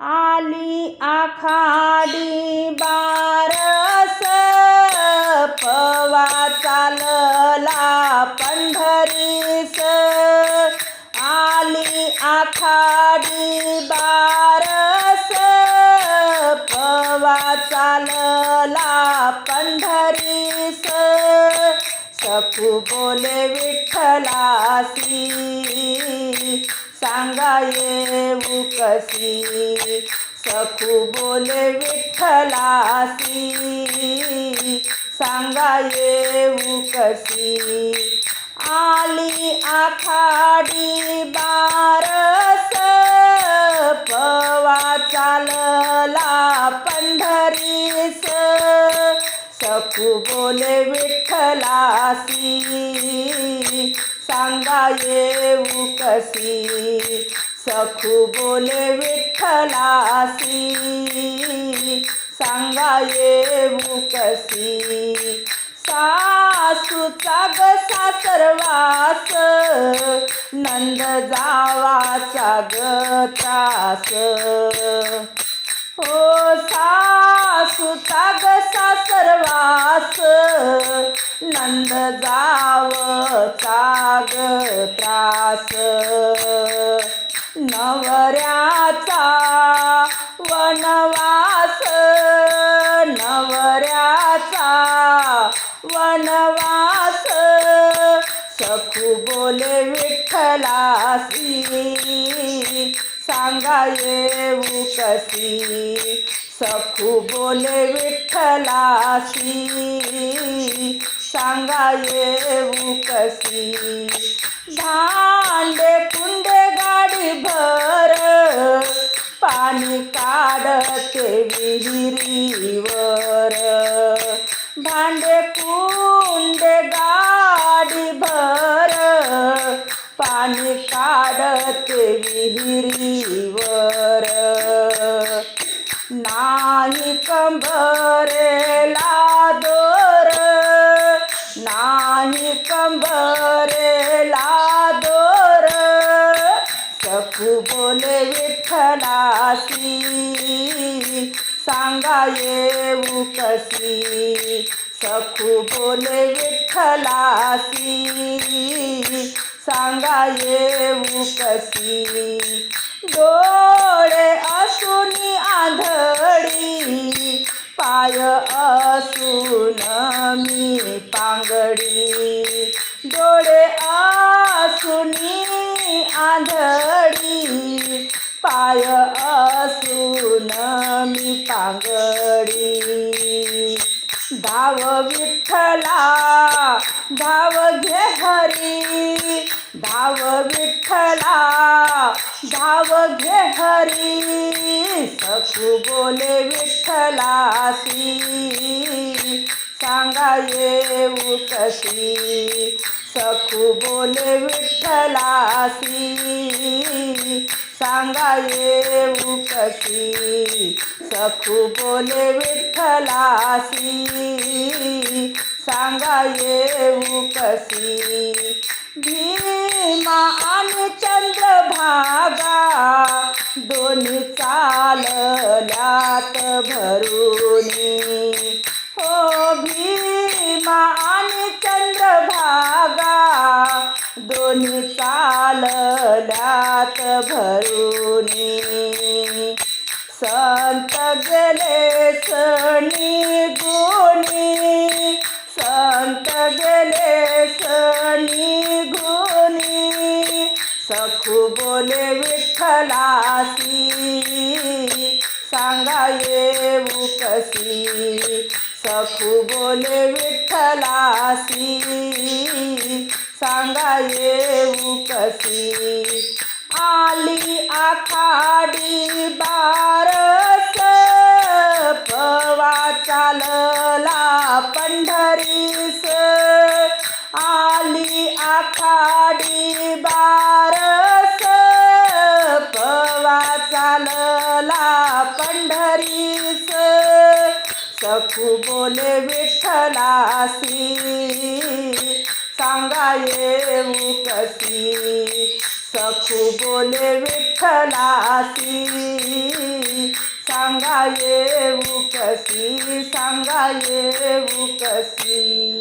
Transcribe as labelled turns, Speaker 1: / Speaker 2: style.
Speaker 1: आली आखाडी बारस पवा चालला पंढरीस. आली आखाडी बारस पवा चालला पंढरीस. सखू बोले विठ्ठलासी सांगा येऊ कशी सखू बोले विठ्ठलासी. सांगा येऊ कशी आली आखाडी बारस पवा चालला पंढरीस. सखू बोले विठ्ठलासी सांगा येऊ कशी सखू बोले विठ्ठलासी. सांगा येऊ कशी सासूचा गसा सर्वास नंद जावाचा ग हो सासूचा गसा सर्वास नंद जावचा ग त्रास. नवऱ्याचा वनवास नवऱ्याचा वनवास. सखू बोले विठ्ठलासी सांगा येऊ कशी? सखू बोले विठ्ठलासी सांगा येऊ कशी भांडे पुंडे गाडी भर पाणी काढते विहिरीवर. भांडे पुंडे गाडी भर पाणी काढते विहिरीवर. नाही कंबर बोले विठ्ठलासी सांगा येऊ कशी? सखू बोले विठ्ठलासी सांगा येऊ कशी? डोळे असुनी आंधळी पाय असून मी पांगडी. डोळे असुनी आंधळी पाय असून मी पांगडी. धाव विठ्ठला धाव घे हरी. धाव विठ्ठला धाव घे हरी. सखू बोले विठ्ठलासी सांगा येऊ कशी? सखू बोले विठ्ठलासी सांगा येऊ कशी सखू बोले विठ्ठलासी सांगा येऊ कशी भीमा आणि चंद्रभागा दोन्ही चालल्यात भरूनी. भरुनी संत गले सणी गुणी संत गले सणी गुणी सखू बोले विठ्ठलासी सांगा येऊ कसी सखू बोले विठ्ठलासी सांगा येऊ कसी आली आखाडी बारस पवा चालला पंढरीस. आली आखाडी बारस पवा चालला पंढरीस. सखू बोले विठ्ठलासी सांगा येऊ कशी? सखू बोले विठ्ठलासी। सांगा येऊ कशी सांगा येऊ कशी